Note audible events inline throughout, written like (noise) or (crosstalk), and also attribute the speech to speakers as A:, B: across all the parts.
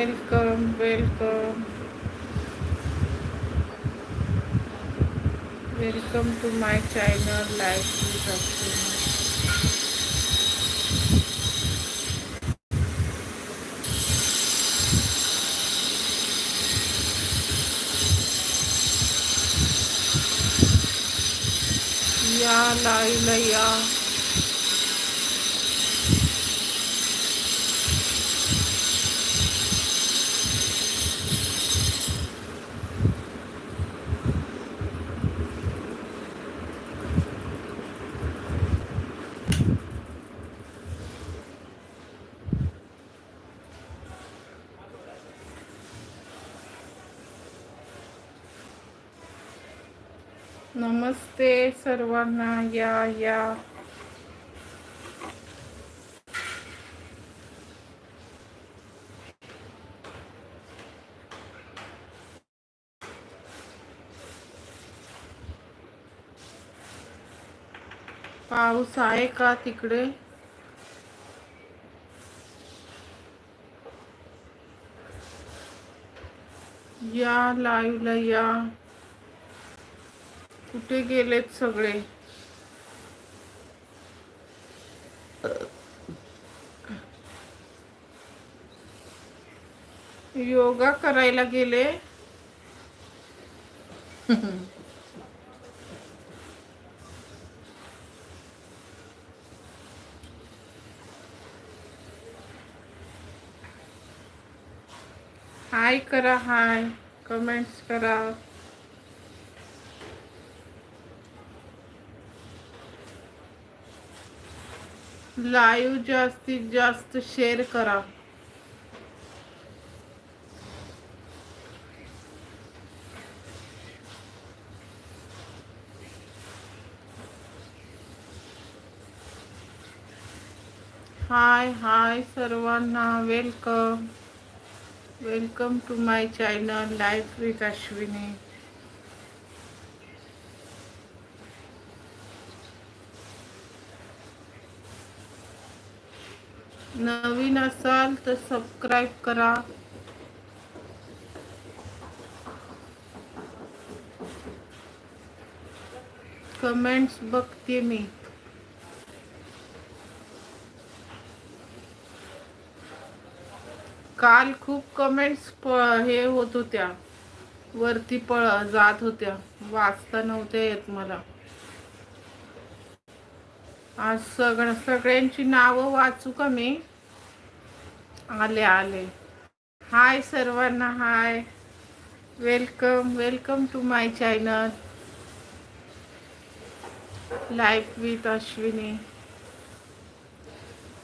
A: Welcome welcome welcome to my channel life या लाईव्हला या नमस्ते सर्वांना या या. पाऊस आहे का तिकडे? या लाईव्हला या. कुठे गेलेत सगळे? योगा करायला गेले? हाय करा हाय. कमेंट्स करा. लाईव्ह जास्तीत जास्त शेअर करा. हाय हाय सर्वांना welcome welcome to my channel life with Ashwini नवीन असाल तर सबस्क्राईब करा. कमेंट्स बघते मी. काल खूप कमेंट्स हे होत होत्या. वरती पळ जात होत्या. वाचता नव्हत्या येत मला. आज सगळं सगळ्यांची नावं वाचू का मी? आले आले. हाय सर्वांना hi. Welcome welcome to my channel. Life with Ashwini.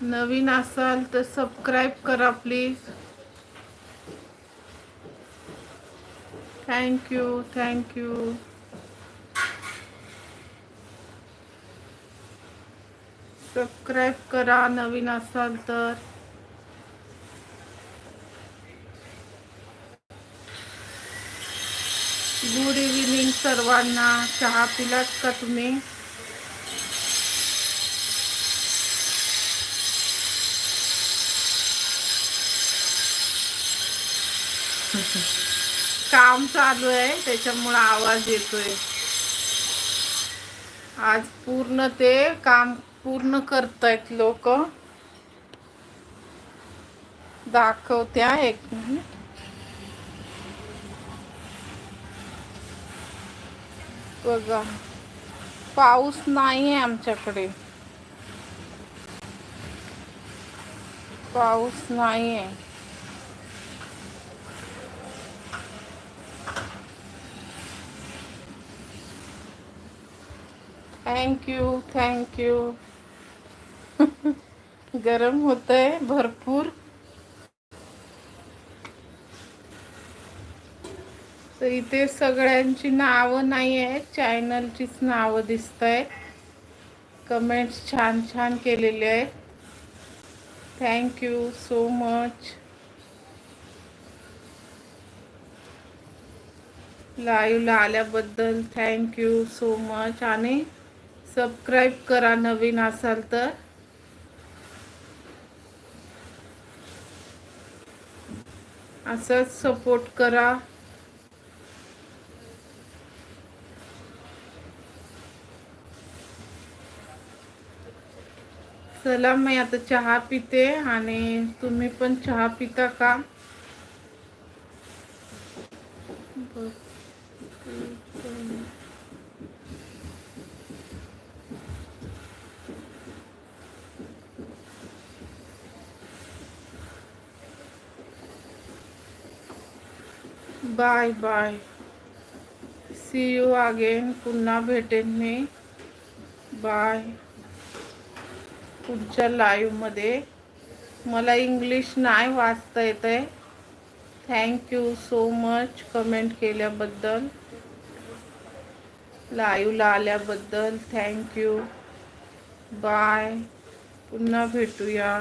A: नवीन असाल तर सबस्क्राईब करा प्लीज. Thank you thank you. सबस्क्राईब करा नवीन असाल तर. गुड इव्हिनिंग सर्वांना. चहा पिलात का तुम्ही? काम चालू आहे त्याच्यामुळे आवाज येतोय. आज पूर्ण ते काम पूर्ण करतायत लोक. दाखवत्या एक मिनिट. बघा. पाऊस नाही आहे आमच्याकडे. पाऊस नाही आहे थँक्यू थँक्यू (laughs) गरम होत आहे भरपूर. तर इथे सगळ्यांची नावं नाही आहेत चॅनलचीच नावं दिसत आहेत कमेंट्स छान छान केलेले आहेत. थँक्यू सो मच लाईव्हला आल्याबद्दल थँक्यू सो मच आणि सबस्क्राईब करा नवीन असाल तर. असंच सपोर्ट करा. चला मी आता चहा पिते आणि तुम्ही पण चहा पिता का? Bye bye. See you again पुन्हा भेटेन मी बाय पुढच्या लाईव्हमध्ये मला इंग्लिश नाही वाचता येत आहे थँक्यू सो मच कमेंट केल्याबद्दल. लाईव्हला आल्याबद्दल. थँक्यू बाय पुन्हा भेटूया.